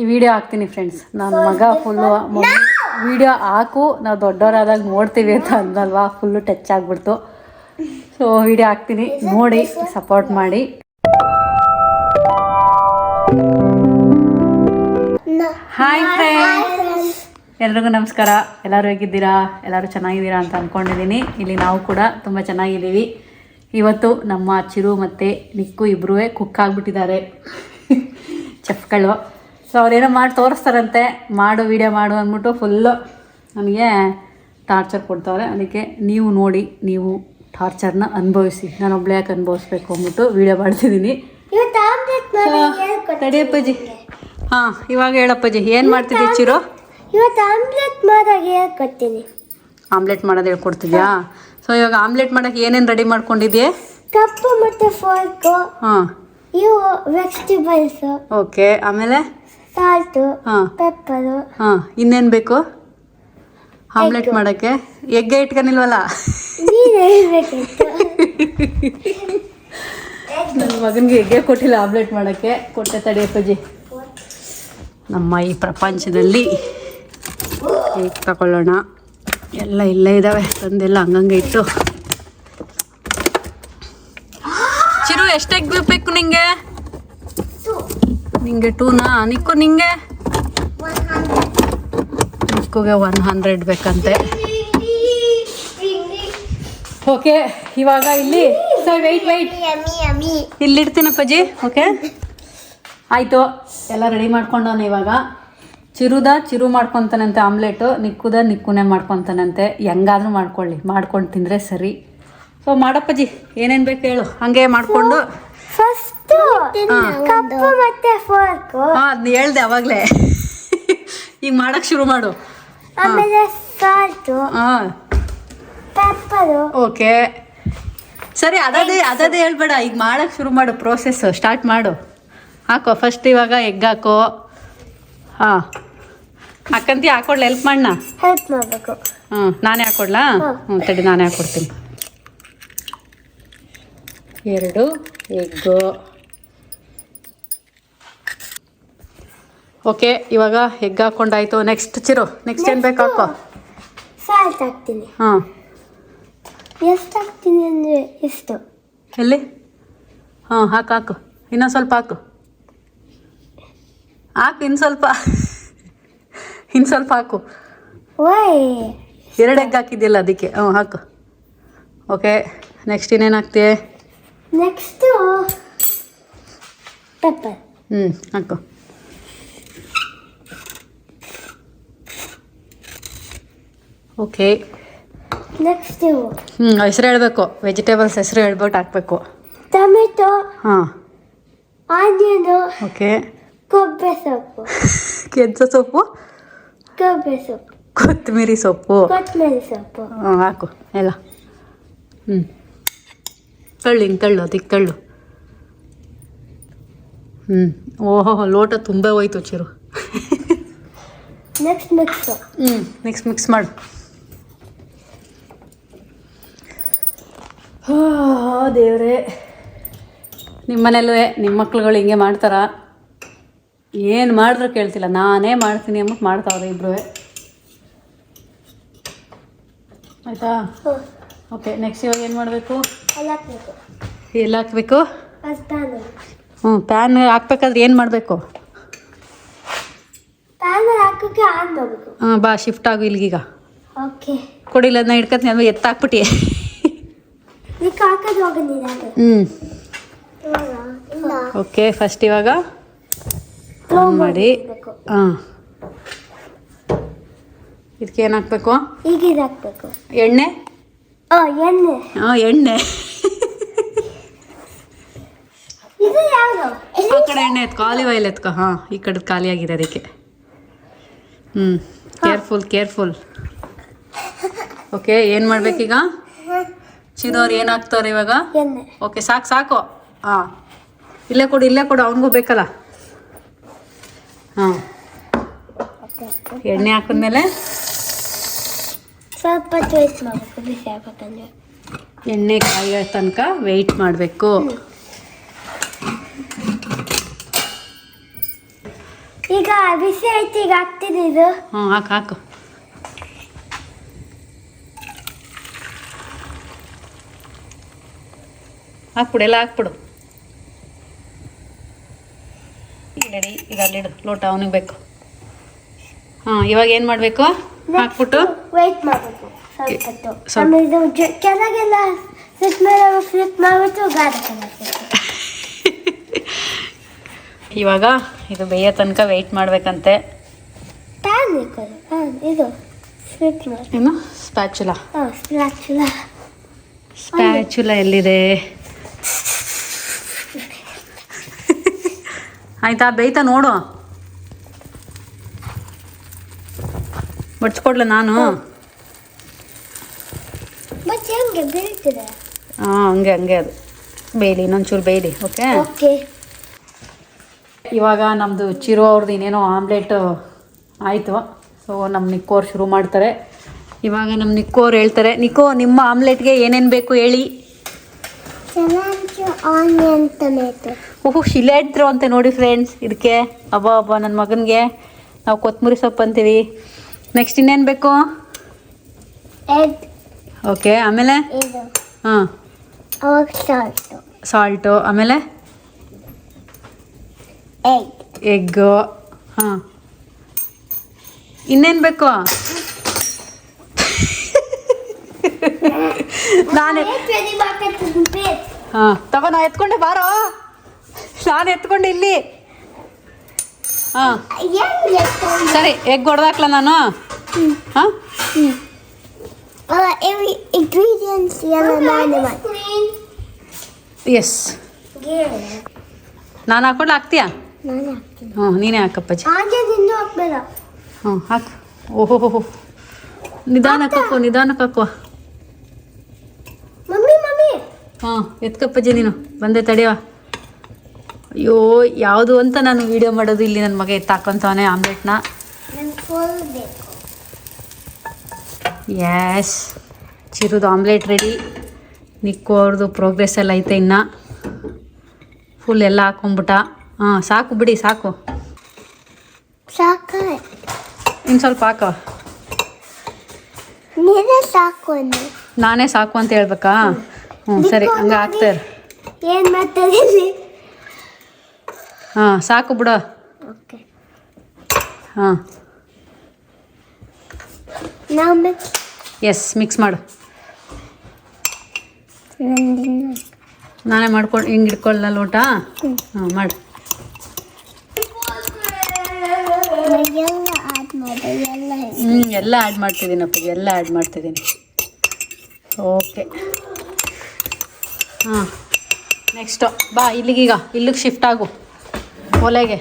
ಈ ವಿಡಿಯೋ ಹಾಕ್ತೀನಿ ಫ್ರೆಂಡ್ಸ್ ನನ್ನ ಮಗ ಫುಲ್ಲು ವಿಡಿಯೋ ಹಾಕು. ನಾವು ದೊಡ್ಡವರಾದಾಗ ನೋಡ್ತೀವಿ ಅಂತ ಅಂದಲ್ವಾ? ಫುಲ್ಲು ಟಚ್ ಆಗಿಬಿಡ್ತು. ಸೊ ವಿಡಿಯೋ ಹಾಕ್ತೀನಿ. ನೋಡಿ ಸಪೋರ್ಟ್ ಮಾಡಿ. ಹಾಯ್ ಫ್ರೆಂಡ್ಸ್ ಎಲ್ರಿಗೂ ನಮಸ್ಕಾರ. ಎಲ್ಲರೂ ಹೇಗಿದ್ದೀರಾ? ಎಲ್ಲರೂ ಚೆನ್ನಾಗಿದ್ದೀರಾ ಅಂತ ಅಂದ್ಕೊಂಡಿದ್ದೀನಿ ಇಲ್ಲಿ ನಾವು ಕೂಡ ತುಂಬ ಚೆನ್ನಾಗಿದ್ದೀವಿ. ಇವತ್ತು ನಮ್ಮ ಚಿರು ಮತ್ತು ನಿಕ್ಕು ಇಬ್ಬರೂ ಕುಕ್ ಆಗಿಬಿಟ್ಟಿದ್ದಾರೆ. ಚೆಫ್ಗಳು ಸೊ ಅವ್ರೇನೋ ಮಾಡಿ ತೋರಿಸ್ತಾರಂತೆ. ಮಾಡು ವೀಡಿಯೋ ಮಾಡು ಅಂದ್ಬಿಟ್ಟು ಫುಲ್ಲು ನನಗೆ ಟಾರ್ಚರ್ ಕೊಡ್ತಾವ್ರೆ. ಅದಕ್ಕೆ ನೀವು ನೋಡಿ ನೀವು ಟಾರ್ಚರ್ನ ಅನುಭವಿಸಿ. ನಾನು ಒಬ್ಳೆ ಯಾಕೆ ಅನುಭವಿಸ್ಬೇಕು ಅಂದ್ಬಿಟ್ಟು ವೀಡಿಯೋ ಮಾಡ್ತಿದ್ದೀನಿ ಇವತ್ತು ಆಮ್ಲೆಟ್ ಮಾಡಿ ಹೇಳ್ಕೊಡ್ತೀನಿ ತಡಿಯಪ್ಪಾಜಿ ಹಾಂ ಇವಾಗ ಹೇಳಪ್ಪಾಜಿ. ಏನು ಮಾಡ್ತಿದ್ದೆ ಚಿರು? ಇವತ್ತು ಆಮ್ಲೆಟ್ ಮಾಡೋಕೆ ಹೇಳ್ಕೊಡ್ತೀನಿ. ಆಮ್ಲೆಟ್ ಮಾಡೋದು ಹೇಳ್ಕೊಡ್ತಿದ್ಯಾ? ಸೊ ಇವಾಗ ಆಮ್ಲೆಟ್ ಮಾಡೋಕ್ಕೆ ಏನೇನು ರೆಡಿ ಮಾಡ್ಕೊಂಡಿದ್ಯೆ ಕಪ್ಪು ಮತ್ತು ಫೋರ್ಕು ಹಾಂ. ಇವು ವೆಜಿಟೇಬಲ್ಸು ಓಕೆ ಆಮೇಲೆ? ಸಾಲ್ಟು ಹಾಂ. ಪೆಪ್ಪರು ಹಾಂ ಇನ್ನೇನು ಬೇಕು? ಆಮ್ಲೆಟ್ ಮಾಡೋಕ್ಕೆ? ಎಗ್ಗೆ ಇಟ್ಕೊಂಡಿಲ್ವಲ್ಲ? ನನ್ನ ಮಗನಿಗೆ ಎಗ್ಗೆ ಕೊಟ್ಟಿಲ್ಲ ಆಮ್ಲೆಟ್ ಮಾಡೋಕ್ಕೆ. ಕೊಟ್ಟೆ ತಡಿಯಪ್ಪಾಜಿ ನಮ್ಮ ಈ ಪ್ರಪಂಚದಲ್ಲಿ ಹೇಗೆ ತಗೊಳ್ಳೋಣ. ಎಲ್ಲ ಇಲ್ಲೇ ಇದ್ದಾವೆ ತಂದೆಲ್ಲ ಹಂಗಂಗೆ ಇಟ್ಟು. ಚಿರು ಎಷ್ಟು ಎಗ್ ಬೇಕು ನಿಂಗೆ? ನಿಂಗೆ ಟೂನಾ? ನಿಕ್ಕು ನಿಂಗೆ? ನಿಕ್ಕುಗೆ ಒನ್ ಹಂಡ್ರೆಡ್ ಬೇಕಂತೆ. ಓಕೆ ಇವಾಗ ಇಲ್ಲಿ. ಸರ್ ವೆಯ್ಟ್ ವೆಯ್ಟ್ ಇಲ್ಲಿಡ್ತೀನಪ್ಪಾಜಿ ಓಕೆ ಆಯಿತು, ಎಲ್ಲ ರೆಡಿ ಮಾಡ್ಕೊಂಡವನು ಇವಾಗ. ಚಿರುದ ಚಿರು ಮಾಡ್ಕೊತಾನಂತೆ ಆಮ್ಲೆಟು ನಿಕ್ಕುದ ನಿಕ್ಕುನೇ ಮಾಡ್ಕೊತಾನಂತೆ. ಹೆಂಗಾದ್ರೂ ಮಾಡ್ಕೊಳ್ಳಿ, ಮಾಡ್ಕೊಂಡು ತಿಂದರೆ ಸರಿ. ಸೊ ಮಾಡಪ್ಪಜ್ಜಿ ಏನೇನು ಬೇಕು ಹೇಳು. ಹಾಗೆ ಮಾಡಿಕೊಂಡು. ಫಸ್ಟು ಕಪ್ಪು ಮತ್ತೆ ಫೋರ್ಕು ಅದ್ನ ಹೇಳ್ದೆ ಅವಾಗ್ಲೇ. ಈಗ ಮಾಡಕ್ ಶುರು ಮಾಡು. ಆಮೇಲೆ ಸಾಲ್ಟು ಹಾಂ ಪೆಪ್ಪರು ಓಕೆ. ಸರಿ ಅದೇ ಅದದೇ ಹೇಳ್ಬೇಡ. ಈಗ ಮಾಡಕ್ ಶುರು ಮಾಡು. ಪ್ರೋಸೆಸ್ ಸ್ಟಾರ್ಟ್ ಮಾಡು. ಹಾಕೋ ಫಸ್ಟ್ ಇವಾಗ ಎಗ್ ಹಾಕೋ. ಹಾ ಹಾಕಂತಿ ಹಾಕೊಡ್ಲ? ಹೆಲ್ಪ್ ಮಾಡಣ ಹೆಲ್ಪ್ ಮಾಡಬೇಕು. ಹ್ಞೂ ನಾನೇ ಹಾಕೊಡ್ಲಾ? ಹಾಂ. ಹ್ಞೂ ತಡಿ ನಾನೇ ಹಾಕೊಡ್ತೀನಿ. ಎರಡು ಎಗ್ಗು ಓಕೆ ಇವಾಗ ಎಗ್ ಹಾಕೊಂಡಾಯ್ತು. ನೆಕ್ಸ್ಟ್ ಚಿರು ನೆಕ್ಸ್ಟ್ ಏನು ಬೇಕು ಹಾಕೋ? ಸಾಲ್ಟ್ ಹಾಕ್ತೀನಿ. ಹಾಂ. ಎಷ್ಟು ಹಾಕ್ತೀನಿ ಅಂದರೆ ಎಷ್ಟು? ಎಲ್ಲಿ? ಹಾಂ ಹಾಕು ಹಾಕು. ಇನ್ನೊಂದು ಸ್ವಲ್ಪ ಹಾಕು. ಹಾಕು ಇನ್ನು ಸ್ವಲ್ಪ. ಇನ್ನು ಸ್ವಲ್ಪ ಹಾಕು. ಓಯ್. ಎರಡು ಎಗ್ ಹಾಕಿದ್ದಿಲ್ಲ ಅದಕ್ಕೆ. ಹ್ಞೂ ಹಾಕು. ಓಕೆ ನೆಕ್ಸ್ಟ್ ಇನ್ನೇನು ಹಾಕ್ತೀಯ? ನೆಕ್ಸ್ಟು ಪೆಪ್ಪರ್ ಹ್ಞೂ ಹಾಕು. ಓಕೆ ನೆಕ್ಸ್ಟ್ ಹ್ಮ್ ಹ್ಞೂ ಹೆಸರು ಹೇಳಬೇಕು. ವೆಜಿಟೇಬಲ್ಸ್ ಹೆಸರು ಹೇಳ್ಬಿಟ್ಟು ಹಾಕ್ಬೇಕು. ಟೊಮೆಟೊ ಹಾಂ. ಆನಿಯನು ಓಕೆ ಕೊಬ್ಬರಿ ಸೊಪ್ಪು ಕೆಂಚ ಸೊಪ್ಪು? ಕೊಬ್ಬರಿ ಸೊಪ್ಪು ಕೊತ್ತಂಬರಿ ಸೊಪ್ಪು. ಕೊತ್ತಂಬರಿ ಸೊಪ್ಪು ಹಾಂ ಹಾಕು. ಎಲ್ಲ. ಹ್ಞೂ ತಳ್ಳು ಹಿಂಗೆ ತಳ್ಳು ಅದಕ್ಕೆ ತಳ್ಳು. ಹ್ಞೂ ಓಹೋ ಲೋಟ ತುಂಬ ಹೋಯ್ತು ಚಿರು. ನೆಕ್ಸ್ಟ್ ಮಿಕ್ಸ್ ಹ್ಞೂ ನೆಕ್ಸ್ಟ್ ಮಿಕ್ಸ್ ಮಾಡು. ದೇವ್ರೆ. ನಿಮ್ಮ ಮನೇಲೂ ನಿಮ್ಮ ಮಕ್ಳುಗಳು ಹಿಂಗೆ ಮಾಡ್ತಾರ? ಏನು ಮಾಡಿದ್ರು ಕೇಳ್ತಿಲ್ಲ. ನಾನೇ ಮಾಡ್ತೀನಿ ಅಂದ್ಬಿಟ್ಟು ಮಾಡ್ತಾವ್ರೆ ಇಬ್ರು ಆಯಿತಾ? ಓಕೆ ನೆಕ್ಸ್ಟ್ ಇವಾಗ ಏನು ಮಾಡಬೇಕು? ಎಲ್ಲ ಹಾಕ್ಬೇಕು. ಹ್ಞೂ ಪ್ಯಾನ್ ಹಾಕ್ಬೇಕಾದ್ರೆ ಏನು ಮಾಡಬೇಕು? ಹಾಂ ಬಾ ಶಿಫ್ಟ್ ಆಗು ಇಲ್ಲಿಗೀಗ. ಓಕೆ ಕೊಡಿಲ್ಲ ಅದನ್ನ ಹಿಡ್ಕತ್ತೀನಿ ಅದು ಎತ್ತಾಕ್ಬಿಟ್ಟಿ ಈಗ ಹಾಕೋದು ಹೋಗೋದಿಲ್ಲ ಅದು ಹ್ಞೂ ಓಕೆ ಫಸ್ಟ್ ಇವಾಗ ಆನ್ ಮಾಡಿ. ಹಾಂ. ಇದಕ್ಕೆ ಏನು ಹಾಕಬೇಕು ಈಗ ಇದು ಹಾಕ್ಬೇಕು ಎಣ್ಣೆ ಎಣ್ಣೆ. ಹಾಂ ಎಣ್ಣೆ ಆ ಕಡೆ ಎಣ್ಣೆ ಎತ್ಕೊ ಆಲಿವ್ ಆಯಿಲ್ ಎತ್ಕೊ. ಹಾಂ ಈ ಕಡೆ ಖಾಲಿ ಆಗಿದೆ ಅದಕ್ಕೆ ಹ್ಞೂ ಕೇರ್ಫುಲ್ ಕೇರ್ಫುಲ್ ಓಕೆ ಏನು ಮಾಡ್ಬೇಕೀಗ? ಚಿರೋರು ಏನು ಹಾಕ್ತವ್ರೆ ಇವಾಗ? ಎಣ್ಣೆ. ಓಕೆ ಸಾಕು ಸಾಕು. ಹಾಂ. ಇಲ್ಲೇ ಕೊಡು ಇಲ್ಲೇ ಕೊಡು ಅವನಿಗೂ ಬೇಕಲ್ಲ. ಹಾಂ. ಎಣ್ಣೆ ಹಾಕಿದ್ಮೇಲೆ? ಸ್ವಲ್ಪ ಮಾಡಬೇಕು ಬಿಸಿ ಎಣ್ಣೆ ಕಾಯೋ ತನಕ ವೆಯ್ಟ್ ಮಾಡಬೇಕು. ಈಗ ಬಿಸಿ ಐತಿ ಈಗ ಹಾಕ್ತೀನಿ ಇದು. ಹ್ಞೂ ಹಾಕು ಹಾಕು. ಹಾಕ್ಬಿಡು ಎಲ್ಲ ಹಾಕ್ಬಿಡು. ರೆಡಿ ಈಗ ಅಲ್ಲಿಡು ಲೋಟ ಅವನಿಗೆ ಬೇಕು. ಹಾಂ ಇವಾಗ ಏನು ಮಾಡಬೇಕು? ಹಾಕ್ಬಿಟ್ಟು. ಇವಾಗ ಇದು ಬೇಯೋ ತನಕ ವೆಯ್ಟ್ ಮಾಡ್ಬೇಕಂತೆ. ಏನು? ಸ್ಪ್ಯಾಚುಲಾ ಸ್ಪ್ಯಾಚುಲಾ ಸ್ಪ್ಯಾಚುಲಾ ಎಲ್ಲಿದೆ? ಆಯ್ತಾ ಬೇಯ್ತಾ ನೋಡು. ಬಡ್ಸ್ಕೊಡ್ಲ ನಾನು? ಹೆಂಗೆ ಹಾಂ ಹಂಗೆ ಹಂಗೆ ಅದು. ಬೇಯಲಿ ಇನ್ನೊಂಚೂರು ಬೇಯಲಿ ಓಕೆ? ಓಕೆ. ಇವಾಗ ನಮ್ಮದು ಚಿರು ಅವ್ರದ್ದು ಇನ್ನೇನೋ ಆಮ್ಲೆಟ್ ಆಯಿತು. ಸೊ ನಮ್ಮ ನಿಕ್ಕೋರು ಶುರು ಮಾಡ್ತಾರೆ. ಇವಾಗ ನಮ್ಮ ನಿಕ್ಕೋರು ಹೇಳ್ತಾರೆ ನಿಕ್ಕೋ ನಿಮ್ಮ ಆಮ್ಲೆಟ್ಗೆ ಏನೇನು ಬೇಕು ಹೇಳಿ. Onion tomato. ಓಹೋ ಶಿಲೆ ಇಡ್ತಿರೋ ಅಂತ ನೋಡಿ ಫ್ರೆಂಡ್ಸ್ ಇದಕ್ಕೆ ಅಬ್ಬ ಅಬ್ಬ ನನ್ನ ಮಗನಿಗೆ ನಾವು ಕೊತ್ತಂಬರಿ ಸೊಪ್ಪು ಅಂತೀವಿ. ನೆಕ್ಸ್ಟ್ ಇನ್ನೇನು ಬೇಕು? ಓಕೆ ಆಮೇಲೆ? ಹಾಂ. ಸಾಲ್ಟು ಆಮೇಲೆ? ಎಗ್ ಎಗ್ಗು ಹಾಂ. ಇನ್ನೇನು ಬೇಕು? ನಾನು ರೆಡಿ ಮಾಡ್ಕೊತೀನಿ ಹಾಂ ತಗೋ ನಾ ಎತ್ಕೊಂಡೆ ಬಾರೋ. ನಾನು ಎತ್ಕೊಂಡೆ ಇಲ್ಲಿ. ಹಾಂ. ಹೆಂಗೆ ಸರಿ ಎಗ್ ಹೊಡೆದಾಕ್ಲ ನಾನು? ಹಾಂ? ಇಂಗ್ರೀಡಿಯೆಂಟ್ಸ್ ಎಲ್ಲ ನಾನೇ ಮಾಡಿ. ಎಸ್ ನಾನು ಹಾಕೊಂಡು ಹಾಕ್ತೀಯಾ? ನಾನೇ ಹಾಕ್ತೀನಿ. ಹ್ಞೂ ನೀನೇ ಹಾಕಪ್ಪಾಜಿ ಹಾಗೆ ತಿಂದು ಹಾಕ್ಬೇಡ. ಹ್ಞೂ ಹಾಕು. ಓಹೋ ನಿಧಾನಕ್ಕೆ ಹಾಕೋ ನಿಧಾನಕ್ಕೆ ಹಾಕೋ. ಮಮ್ಮಿ ಮಮ್ಮಿ ಹಾಂ ಎತ್ಕಪ್ಪಜ್ಜಿ ನೀನು. ಬಂದೆ ತಡೆಯವಾ ಅಯ್ಯೋ ಯಾವುದು ಅಂತ ನಾನು ವಿಡಿಯೋ ಮಾಡೋದು ಇಲ್ಲಿ ನನ್ನ ಮಗ ಎತ್ತಾಕೊಂತವನೆ ಆಮ್ಲೆಟ್ನ. ಎಸ್ ಚಿರುದು ಆಮ್ಲೆಟ್ ರೆಡಿ ನಿಕ್ಕು ಅವ್ರದ್ದು ಪ್ರೋಗ್ರೆಸ್ ಎಲ್ಲ ಐತೆ ಇನ್ನು. ಫುಲ್ ಎಲ್ಲ ಹಾಕೊಂಬಿಟ್ಟ. ಹಾಂ ಸಾಕು ಬಿಡಿ ಸಾಕು. ಸಾಕು. ಇನ್ನು ಸ್ವಲ್ಪ ಹಾಕೋ ನೀನೇ ಸಾಕು ಅಂದೆ. ನಾನೇ ಸಾಕು ಅಂತ ಹೇಳ್ಬೇಕಾ? ಹ್ಞೂ ಸರಿ ಹಂಗೆ ಹಾಕ್ತಾರೆ ಏನು ಮಾಡ್ತಾರೆ ಇಲ್ಲಿ ಹಾಂ ಸಾಕು ಬಿಡು. ಓಕೆ. ಹಾಂ. ನಾವು ಎಸ್ ಮಿಕ್ಸ್ ಮಾಡು. ನಾನೇ ಮಾಡ್ಕೊಂಡು ಹಿಂಗೆ ಇಟ್ಕೊಳ್ಳ ಲೋಟ. ಹಾಂ ಮಾಡು. ಹ್ಞೂ ಎಲ್ಲ ಆ್ಯಡ್ ಮಾಡ್ತಿದ್ದೀನಪ್ಪ ಎಲ್ಲ ಆ್ಯಡ್ ಮಾಡ್ತಿದ್ದೀನಿ ಓಕೆ ಹಾಂ. ನೆಕ್ಸ್ಟು ಬಾ ಇಲ್ಲಿಗೀಗ ಇಲ್ಲಿಗೆ ಶಿಫ್ಟ್ ಆಗು. ಒಲೆಗೆ.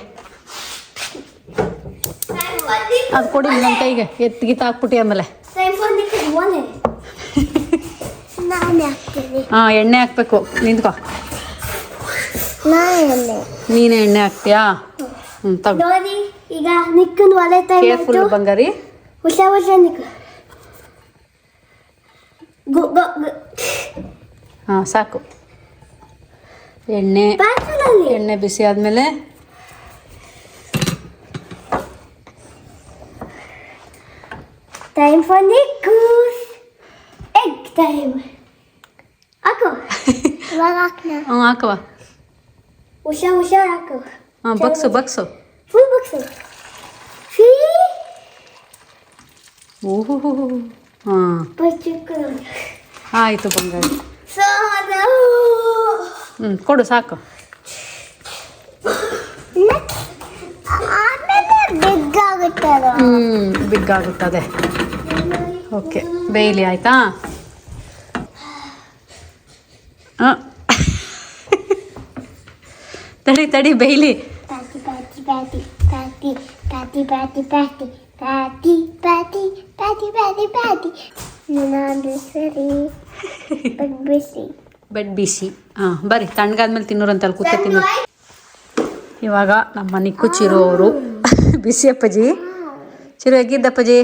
ಅದು ಕೊಡಿ ನನ್ನ ಕೈಗೆ. ಎತ್ತು ಗೀತ ಹಾಕ್ಬಿಟ್ಟು ಆಮೇಲೆ. ಹಾಂ ಎಣ್ಣೆ ಹಾಕ್ಬೇಕು. ನಿಂತ್ಕೊ. ನಾನೇ ಎಣ್ಣೆ. ಹಾಕ್ತೀಯಾ? ಹ್ಞೂ ತಗೋ. ಈಗ ನಿಕ್ಕನ್ ಒಲೆ ಕೇರ್ಫುಲ್ ಫುಲ್ ಬಂಗಾರಿ. ಹುಷ ಹುಷ ನಿಕ್ಕ. ಹಾಂ ಸಾಕು. ಎಣ್ಣೆ ಬಾತ್ರೂಮಲ್ಲಿ ಎಣ್ಣೆ ಬಿಸಿ ಆದಮೇಲೆ time for Nikku's egg time ಹಾಕು. ಇವಾಗ ಹಾಕ್ನ? ಹ್ಞೂ ಹಾಕವ ಹುಷ ಹುಷ ಹಾಕು. ಹಾಂ ಬಗ್ಸು ಬಗ್ಸು. ಫುಲ್ ಬಕ್ಸು ಫೀ ಓಹೋ ಹಾಂ. ಬಚ್ಚಿಕ್ಕು ಆಯಿತು ಬಂಗಾರಿ. ಸೊ ಕೊಡು ಸಾಕು ಹ್ಞೂ ಬಿಗ್ಗಾಗುತ್ತದೆ ಓಕೆ ಬೇಯ್ಲಿ ಆಯಿತಾ ಹಾಂ ತಡಿ ತಡಿ ಬೇಯ್ಲಿ ಸರಿ ಬಟ್ ಬಿಸಿ ಬೆಡ್ ಬಿಸಿ ಹಾಂ ಬರ್ರಿ ತಣ್ಣಗಾದ್ಮೇಲೆ ತಿನ್ನೋರಂತ ಅಲ್ಲಿ ಕೂತ ತಿನ್ನು. ಇವಾಗ ನಮ್ಮ ಮನೆ ಚಿರು ಅವರು ಬಿಸಿ ಅಪ್ಪಾಜಿ. ಚಿರು ಹೆಂಗಿದ್ದ ಅಪ್ಪಾಜಿ?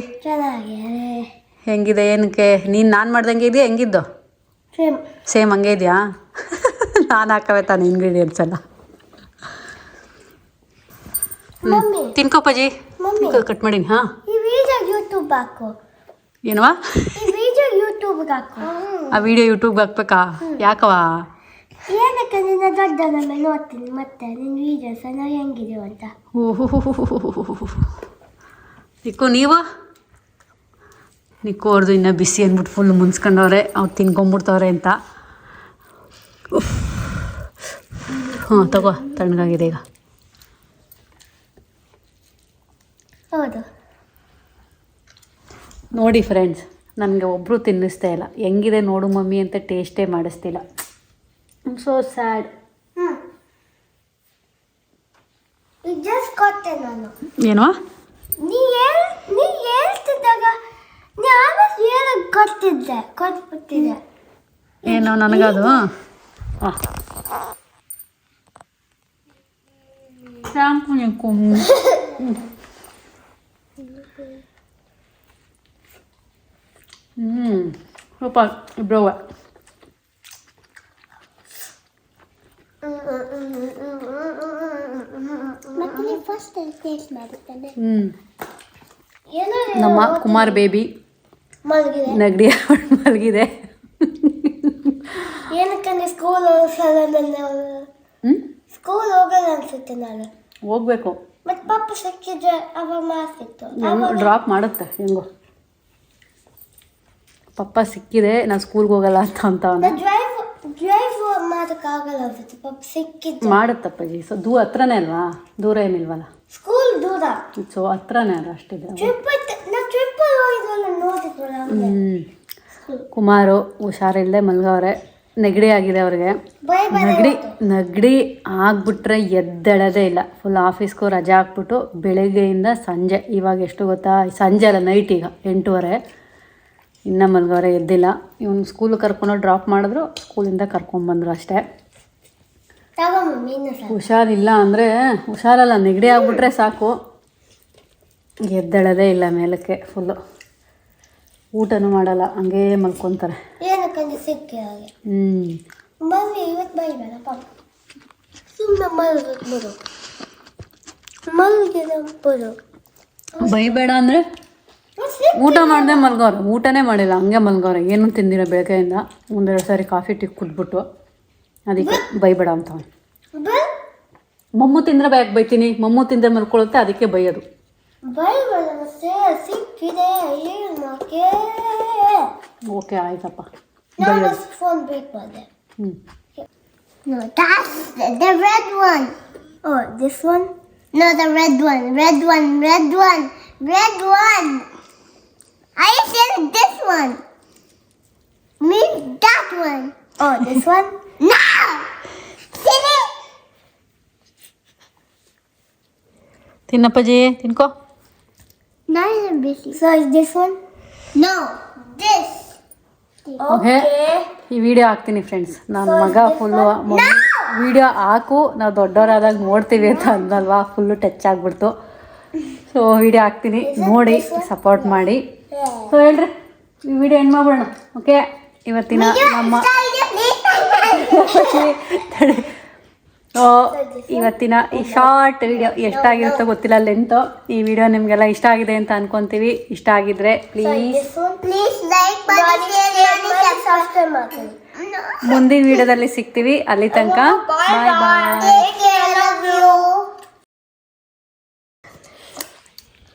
ಹೆಂಗಿದೆ ಏನಕ್ಕೆ? ನೀನು ನಾನು ಮಾಡ್ದಂಗೆ ಇದೆಯಾ? ಹೆಂಗಿದ್ದೋ? ಸೇಮ್ ಸೇಮ್ ಹಂಗೆ ಇದೆಯಾ? ನಾನು ಹಾಕವೆ ತಾನು ಇಂಗ್ರೀಡಿಯೆಂಟ್ಸ್ ಎಲ್ಲ. ತಿನ್ಕೋಪಜಿ ಮಮ್ಮಿ. ಕಟ್ ಮಾಡೀನಿ ಹಾಂ. ಏನವಾ? ಯೂಟ್ಯೂಬ್ಗೆ ಹಾಕು. ಆ ವಿಡಿಯೋ ಯೂಟ್ಯೂಬ್ಗೆ ಹಾಕ್ಬೇಕಾ? ಯಾಕವಾ ಏನಕ್ಕೆ ನಿನ್ನ ದೊಡ್ಡ ನಮ್ಮ ನೋಡ್ತೀನಿ ಮತ್ತೆ ನಿನ್ನ ವಿಡಿಯೋಸ್ ನಾವು ಹೆಂಗಿದೆಯೋ ಅಂತ. ನಿಕ್ಕು ನೀವು ನಿಕ್ಕು ಅವ್ರದ್ದು ಇನ್ನೂ ಬಿಸಿ ಅಂದ್ಬಿಟ್ಟು ಫುಲ್ ಮುನ್ಸ್ಕೊಂಡವ್ರೆ ಅವ್ರು ತಿನ್ಕೊಂಬಿಡ್ತವ್ರೆ ಅಂತ ಹ್ಞೂ ತಗೋ ತಣ್ಣಗಾಗಿದೆ ಈಗ ಹೌದು ನೋಡಿ ಫ್ರೆಂಡ್ಸ್ ನನಗೆ ಒಬ್ಬರು ತಿನ್ನಿಸ್ತಾ ಇಲ್ಲ. ಹೆಂಗಿದೆ ನೋಡು ಮಮ್ಮಿ ಅಂತ ಟೇಸ್ಟೇ ಮಾಡಿಸ್ತಿಲ್ಲ. ಸೋ ಸ್ಯಾಡ್ ನಾನು ಏನೋ? ನನಗದು? ನೀ ಹೇಳ್ತಿದ್ದಾಗ ನೀ ಆಮೇಲೆ ಹೇಳಕ್ ಕೊಡ್ತಿದ್ದೆ ಕೊಟ್ಬಿಟ್ಟಿದ್ದೆ ಏನೋ ನನಗದು ಹಾಂ ಶಾಂಪು ನಿಕ್ಕು ಹ್ಞೂ ಹ್ಞೂ ಏನೋ ನಮ್ಮ ಕುಮಾರ್ ಬೇಬಿ ಮಲಗಿದೆ ನೆಗಡಿ ಮಲಗಿದೆ ಏನಕ್ಕಂದ್ರೆ ಸ್ಕೂಲ್ ಸ್ಕೂಲ್ ಹೋಗಲ್ಲ ಅನ್ಸುತ್ತೆ ನಾನು ಹೋಗ್ಬೇಕು. ಮತ್ತೆ ಪಾಪ ಸಿಕ್ಕಿದ್ರೆ ಅವ ಹೆಂಗೋ ಡ್ರಾಪ್ ಮಾಡುತ್ತೆ ಹೆಂಗೋ. ಪಪ್ಪ ಸಿಕ್ಕಿದೆ ನಾನು ಸ್ಕೂಲ್ಗೆ ಹೋಗಲ್ಲ ಅಂತ ಅಂತ ಸಿಕ್ಕಿದ್ರೆ ಮಾಡುತ್ತಪ್ಪಜಿ ಸೊ ದೂ ಹತ್ರನೇ ಅಲ್ವಾ? ದೂರ ಏನಿಲ್ವಲ್ಲ? ಸ್ಕೂಲ್ ದೂರ. ಸೊ ಹತ್ರನೇ ಅಲ್ಲ ಅಷ್ಟಿದೆ ಕುಮಾರು ಹುಷಾರಿಲ್ಲದೆ ಮಲ್ಗವ್ರೆ. ನೆಗಡಿ ಆಗಿದೆ ಅವ್ರಿಗೆ. ನೆಗಡಿ ನೆಗಡಿ ಆಗ್ಬಿಟ್ರೆ ಎದ್ದೇಳೋದೇ ಇಲ್ಲ. ಫುಲ್ ಆಫೀಸ್ಗೂ ರಜೆ ಹಾಕ್ಬಿಟ್ಟು ಬೆಳಗ್ಗೆಯಿಂದ ಸಂಜೆ ಇವಾಗ ಎಷ್ಟು ಗೊತ್ತಾ? ಸಂಜೆ ಅಲ್ಲ ನೈಟ್ ಈಗ ಎಂಟೂವರೆ. ಇನ್ನೂ ಮಲ್ಗವರೆ ಎದ್ದಿಲ್ಲ ಇವನು ಸ್ಕೂಲ್ ಕರ್ಕೊಂಡು ಡ್ರಾಪ್ ಮಾಡಿದ್ರು ಸ್ಕೂಲಿಂದ ಕರ್ಕೊಂಬಂದ್ರು ಅಷ್ಟೇ ಹುಷಾರಿಲ್ಲ ಅಂದರೆ ಹುಷಾರಲ್ಲ ನೆಗಡಿ ಆಗಿಬಿಟ್ರೆ ಸಾಕು ಎದ್ದೇಳೋದೇ ಇಲ್ಲ ಮೇಲಕ್ಕೆ ಫುಲ್ಲು ಊಟನೂ ಮಾಡಲ್ಲ ಹಂಗೇ ಮಲ್ಕೊತಾರೆ ಹ್ಞೂ ಬೈಬೇಡ ಅಂದರೆ ಊಟ ಮಾಡಿದೆ ಮಲ್ಗವ್ರೆ ಊಟನೇ ಮಾಡಿಲ್ಲ. ಹಂಗೆ ಮಲ್ಗವ್ರೆ ಏನು ತಿಂದಿರ ಬೆಳಗ್ಗೆಯಿಂದ. ಒಂದೆರಡು ಸಾರಿ ಕಾಫಿ ಟೀ ಕುಟ್ಬಿಟ್ಟು ಅದಕ್ಕೆ ಬೈಬೇಡ ಅಂತ ಮಮ್ಮು ತಿಂದ್ರೆ ಬ್ಯಾಗ್ ಬೈತೀನಿ. ಮಮ್ಮು ತಿಂದ್ರೆ ಮಲ್ಕೊಳ್ಳುತ್ತೆ ಅದಕ್ಕೆ ಬೈಯೋದು. ಓಕೆ ಆಯ್ತಪ್ಪ. ಹ್ಞೂ No, that's the red one. Oh, this one? No, the red one. Red one. Red. I said this one. Me that one. Oh, this one? No! Silly! ತಿನ್ನಪ್ಪಜಿ ತಿನ್ಕೋ Now I'm busy. So is this one? No, this. Okay ಈ video ಹಾಕ್ತೀನಿ friends ನನ್ನ ಮಗ full video ಹಾಕು ನಾವು ದೊಡ್ಡವರಾದಾಗ ನೋಡ್ತೀವಿ ಅಂತ ಅಂದಲ್ವಾ ಫುಲ್ಲು ಟಚ್ ಆಗಿಬಿಡ್ತು ಸೊ ವಿಡಿಯೋ ಹಾಕ್ತೀನಿ ನೋಡಿ ಸಪೋರ್ಟ್ ಮಾಡಿ ಸೊ ಹೇಳ್ರಿ. ಈ ವಿಡಿಯೋ ಏನು ಮಾಡೋಣ ಓಕೆ ಇವತ್ತಿನ ನಮ್ಮ. ಇವತ್ತಿನ ಈ ಶಾರ್ಟ್ ವಿಡಿಯೋ ಎಷ್ಟಾಗಿರುತ್ತೋ ಗೊತ್ತಿಲ್ಲ ಲೆಂತ್ ಈ ವಿಡಿಯೋ ನಿಮಗೆಲ್ಲ ಇಷ್ಟ ಆಗಿದೆ ಅಂತ ಅನ್ಕೊಂತೀವಿ. ಇಷ್ಟ ಆಗಿದ್ರೆ ಪ್ಲೀಸ್. ಮುಂದಿನ ವಿಡಿಯೋದಲ್ಲಿ ಸಿಗ್ತೀವಿ. ಅಲ್ಲಿ ತನಕ ಬಾಯ್ ಬಾಯ್